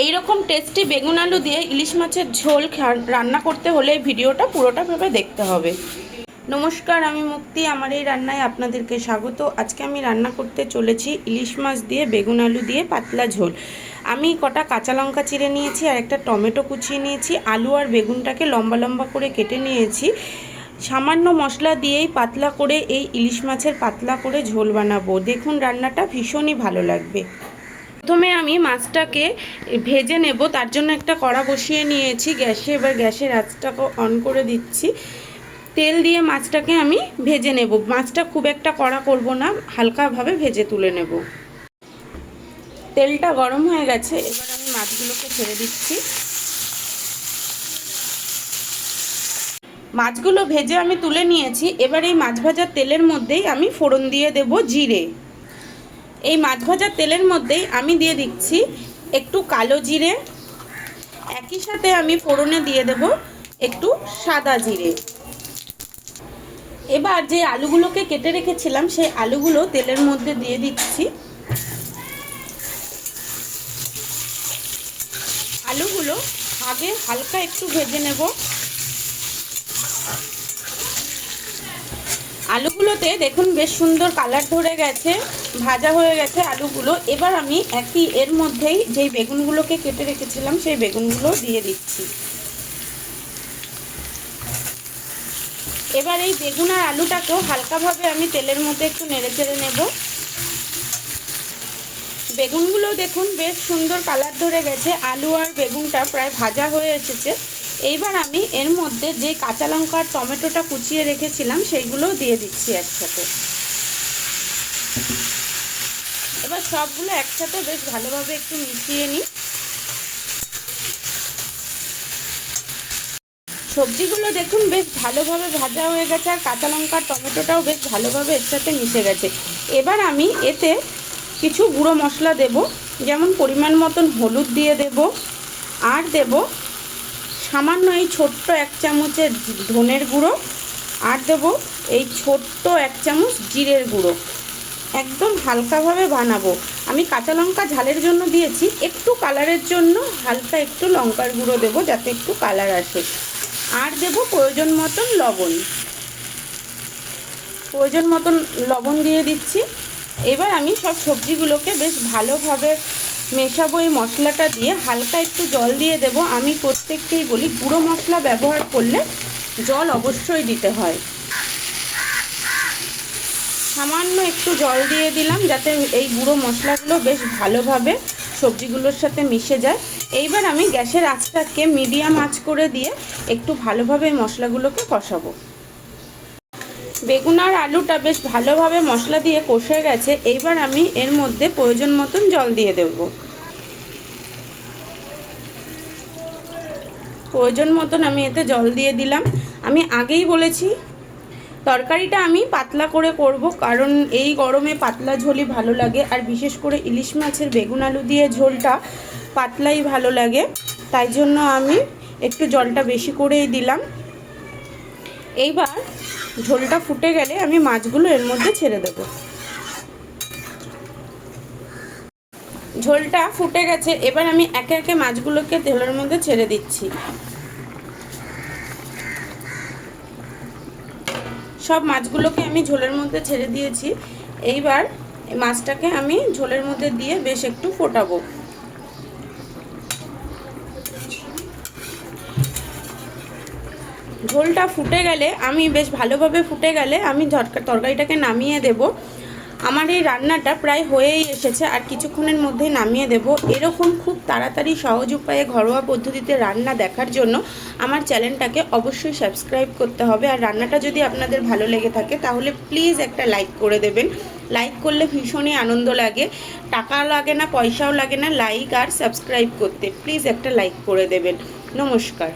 এই রকম টেস্টি বেগুন আলু দিয়ে ইলিশ মাছের ঝোল রান্না করতে হলে ভিডিওটা পুরোটা ভেবে দেখতে হবে। নমস্কার, আমি মুক্তি। আমার এই রান্নায় আপনাদেরকে স্বাগত। আজকে আমি রান্না করতে চলেছি ইলিশ মাছ দিয়ে বেগুন আলু দিয়ে পাতলা ঝোল। আমি কটা কাঁচা লঙ্কা চিড়ে নিয়েছি আর একটা টমেটো কুচিয়ে নিয়েছি। আলু আর বেগুনটাকে লম্বা লম্বা করে কেটে নিয়েছি। সামান্য মশলা দিয়েই পাতলা করে এই ইলিশ মাছের পাতলা করে ঝোল বানাবো। দেখুন, রান্নাটা ভীষণই ভালো লাগবে। প্রথমে আমি মাছটাকে ভেজে নেব, তার জন্য একটা কড়া বসিয়ে নিয়েছি, গ্যাসে এবার গ্যাসের আঁচটাকে অন করে দিচ্ছি। তেল দিয়ে মাছটাকে আমি ভেজে নেব, মাছটা খুব একটা কড়া করব না, হালকাভাবে ভেজে তুলে নেব। তেলটা গরম হয়ে গেছে, এবার আমি মাছগুলোকে ছেড়ে দিচ্ছি। মাছগুলো ভেজে আমি তুলে নিয়েছি, এবার এই মাছ ভাজার তেলের মধ্যেই আমি ফোড়ন দিয়ে দেব জিরে। এই মাছ ভাজার তেলের মধ্যেই আমি দিয়ে দিচ্ছি একটু কালো জিরে। একই সাথে আমি ফোড়নে দিয়ে দেব একটু সাদা জিরে। এবার যে আলুগুলোকে কেটে রেখেছিলাম, সেই আলুগুলো তেলের মধ্যে দিয়ে দিচ্ছি। আলুগুলো আগে হালকা একটু ভেজে নেব। আলুগুলোতে দেখুন বেশ সুন্দর কালার ধরে গেছে, ভাজা হয়ে গেছে আলুগুলো। এবার আমি একই এর মধ্যেই যেই বেগুনগুলোকে কেটে রেখেছিলাম, সেই বেগুনগুলো দিয়ে দিচ্ছি। এবার এই বেগুন আর আলুটাকেও হালকাভাবে আমি তেলের মধ্যে একটু নেড়ে চেড়ে নেব। বেগুনগুলো দেখুন বেশ সুন্দর কালার ধরে গেছে। আলু আর বেগুনটা প্রায় ভাজা হয়ে এসেছে। এইবার আমি এর মধ্যে যে কাঁচা লঙ্কা আর টমেটোটা কুচিয়ে রেখেছিলাম, সেইগুলোও দিয়ে দিচ্ছি একসাথে। এবার সবগুলো একসাথে বেশ ভালোভাবে একটু মিশিয়ে নিই। সবজিগুলো দেখুন বেশ ভালোভাবে ভাজা হয়ে গেছে, আর কাঁচা লঙ্কা টমেটোটাও বেশ ভালোভাবে এর সাথে মিশে গেছে। এবার আমি এতে কিছু গুঁড়ো মশলা দেব, যেমন পরিমাণ মতন হলুদ দিয়ে দেব, আর দেব সামান্য এই ছোট্ট এক চামচের ধনের গুঁড়ো আর দেব এই ছোট্ট এক চামচ জিরের গুঁড়ো। একদম হালকাভাবে বানাবো। আমি কাঁচা লঙ্কা ঝালের জন্য দিয়েছি, একটু কালারের জন্য হালকা একটু লঙ্কার গুঁড়ো দেবো যাতে একটু কালার আসে। আর দেব প্রয়োজন মতন লবণ। প্রয়োজন মতন লবণ দিয়ে দিচ্ছি। এবার আমি সব সবজিগুলোকে বেশ ভালোভাবে মেশাবো এই মশলাটা দিয়ে। হালকা একটু জল দিয়ে দেব। আমি প্রত্যেককেই বলি, গুঁড়ো মশলা ব্যবহার করলে জল অবশ্যই দিতে হয়। সামান্য একটু জল দিয়ে দিলাম যাতে এই গুঁড়ো মশলাগুলো বেশ ভালোভাবে সবজিগুলোর সাথে মিশে যায়। এইবার আমি গ্যাসের আঁচটাকে মিডিয়াম আঁচ করে দিয়ে একটু ভালোভাবে মশলাগুলোকে কষাবো। বেগুন আর আলুটা বেশ ভালোভাবে মশলা দিয়ে কষে গেছে, এইবার আমি এর মধ্যে প্রয়োজন মতন জল দিয়ে দেব। প্রয়োজন মতন আমি এতে জল দিয়ে দিলাম। আমি আগেই বলেছি, তরকারিটা আমি পাতলা করে করব, কারণ এই গরমে পাতলা ঝোলই ভালো লাগে, আর বিশেষ করে ইলিশ মাছের বেগুন আলু দিয়ে ঝোলটা পাতলাই ভালো লাগে। তাই জন্য আমি একটু জলটা বেশি করেই দিলাম। এইবার ঝোলটা ফুটে গেলে আমি মাছগুলো এর মধ্যে ছেড়ে দেব। ঝোলটা ফুটে গেছে, এবার আমি একে একে মাছগুলোকে তেলের মধ্যে ছেড়ে দিচ্ছি। সব মাছগুলোকে আমি ঝোলের মধ্যে ছেড়ে দিয়েছি। এইবার মাছটাকে আমি ঝোলের মধ্যে দিয়ে বেশ একটু ফোটাবো। ঝোলটা ফুটে গেলে, আমি বেশ ভালোভাবে ফুটে গেলে আমি ঝটকা তরকারিটাকে নামিয়ে দেব। আমার এই রান্নাটা প্রায় হয়েই এসেছে, আর কিছুক্ষণের মধ্যেই নামিয়ে দেব। এরকম খুব তাড়াতাড়ি সহজ উপায়ে, ঘরোয়া পদ্ধতিতে রান্না দেখার জন্য আমার চ্যানেলটাকে অবশ্যই সাবস্ক্রাইব করতে হবে। আর রান্নাটা যদি আপনাদের ভালো লেগে থাকে, তাহলে প্লিজ একটা লাইক করে দেবেন। লাইক করলে ভীষণই আনন্দ লাগে। টাকা লাগে না, পয়সাও লাগে না, লাইক আর সাবস্ক্রাইব করতে প্লিজ একটা লাইক করে দেবেন। নমস্কার।